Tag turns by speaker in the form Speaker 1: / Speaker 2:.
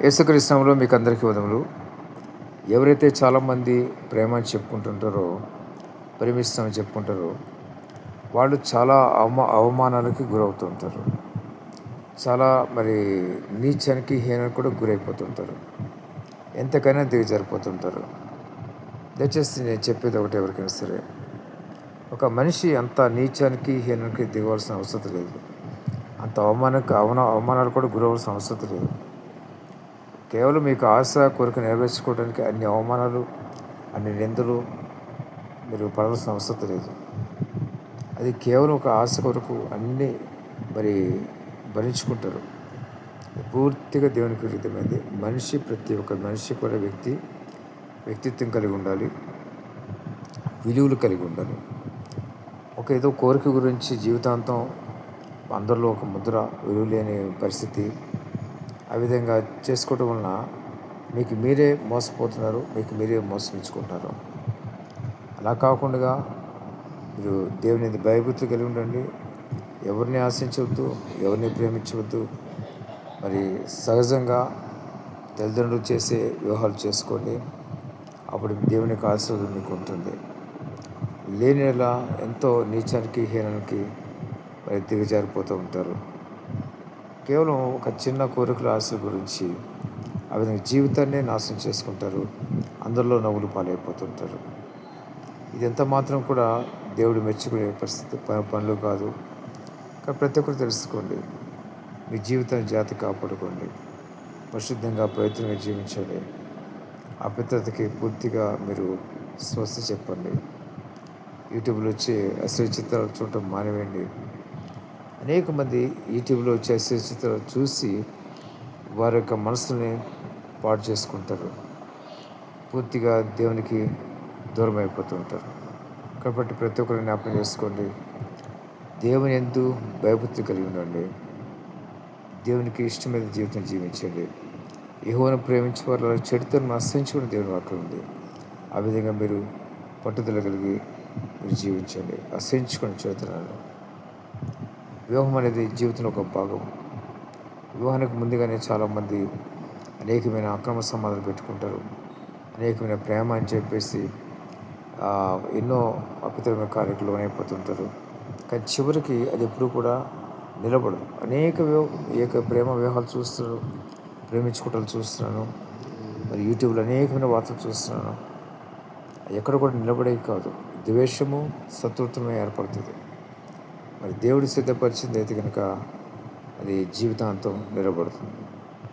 Speaker 1: యేసుక్రీస్తులో మీకు అందరికీ వదములు ఎవరైతే చాలామంది ప్రేమ అని చెప్పుకుంటుంటారో ప్రేమిస్తామని చెప్పుకుంటారో వాళ్ళు చాలా అవమా అవమానాలకి గురవుతుంటారు. చాలా మరి నీచానికి హీనానికి కూడా గురైపోతుంటారు. ఎంతకైనా దిగజారిపోతుంటారు దయచేసి నేను చెప్పేది ఒకటి ఎవరికైనా సరే. ఒక మనిషి అంత నీచానికి హీనానికి దిగవలసిన అవసరం లేదు. అంత అవమానకు అవన అవమానాలు కూడా గురవలసిన అవసరం లేదు. కేవలం మీకు ఆశ కోరిక నెరవేర్చుకోవడానికి అన్ని అవమానాలు అన్ని నిందలు మీరు పడాల్సిన అవసరం లేదు అది కేవలం ఒక ఆశ కొరకు అన్నీ మరి భరించుకుంటారు. పూర్తిగా దేవునికి విరుద్ధమైంది మనిషి ప్రతి ఒక్క మనిషి కూడా వ్యక్తి వ్యక్తిత్వం కలిగి ఉండాలి విలువలు కలిగి ఉండాలి. ఒక ఏదో కోరిక గురించి జీవితాంతం అందరిలో ఒక ముద్ర విలువ లేని పరిస్థితి ఆ విధంగా చేసుకోవటం వలన మీకు మీరే మోసపోతున్నారు మీకు మీరే మోసగించుకుంటారు అలా కాకుండా మీరు దేవుని భయభూతులు కలిగి ఉండండి. ఎవరిని ఆశించవద్దు ఎవరిని ప్రేమించవద్దు. మరి సహజంగా తల్లిదండ్రులు చేసే వివాహాలు చేసుకోండి. అప్పుడు దేవునికి ఆశీర్వాదం మీకు ఉంటుంది. లేనిలా ఎంతో నీచానికి హీనానికి మరి దిగజారిపోతూ ఉంటారు. కేవలం ఒక చిన్న కోరికల ఆశల గురించి ఆ విధంగా జీవితాన్ని నాశనం చేసుకుంటారు. అందరిలో నవ్వులు పాలైపోతుంటారు. ఇది ఎంత మాత్రం కూడా దేవుడు మెచ్చుకునే పరిస్థితి పనులు కాదు. కానీ ప్రతి ఒక్కరు తెలుసుకోండి. మీ జీవితాన్ని జాతి కాపాడుకోండి. పరిశుద్ధంగా ప్రయత్నంగా జీవించండి. అపిత్రతకి పూర్తిగా మీరు స్వస్థ చెప్పండి. యూట్యూబ్లో వచ్చి అసలు చిత్రాలు చూడటం మానేయండి. అనేక మంది యూట్యూబ్లో వచ్చే చిత్రాలు చూసి వారి యొక్క మనసుని పాడు చేసుకుంటారు. పూర్తిగా దేవునికి దూరం అయిపోతూ ఉంటారు. కాబట్టి ప్రతి ఒక్కరు జ్ఞాపకం చేసుకోండి. దేవుని ఎందు భయభక్తి కలిగి ఉండండి. దేవునికి ఇష్టమైన జీవితం జీవించండి. యహోను ప్రేమించే వారు చెడుతను అసహించుకుని దేవుని వాక్యం ఉంది. ఆ విధంగా మీరు పట్టుదల కలిగి మీరు జీవించండి. అసహించుకొని చెడుతున్నాను వివాహం అనేది జీవితంలో ఒక భాగం. వివాహానికి ముందుగానే చాలామంది అనేకమైన అక్రమ సంబంధాలు పెట్టుకుంటారు. అనేకమైన ప్రేమ అని చెప్పేసి ఎన్నో అపితరమైన కార్యక్రమాలు లోనైపోతుంటారు. కానీ చివరికి అది ఎప్పుడు కూడా నిలబడదు. అనేక ఏక ప్రేమ వివాహాలు చూస్తున్నారు ప్రేమించుకుంటారు చూస్తున్నాను మరి యూట్యూబ్లో అనేకమైన వార్తలు చూస్తున్నాను. ఎక్కడ కూడా నిలబడేవి కాదు. ద్వేషము శత్రుత్వమే ఏర్పడుతుంది. మరి దేవుడు సిద్ధపరిచింది అయితే కనుక అది జీవితాంతం నిలబడుతుంది.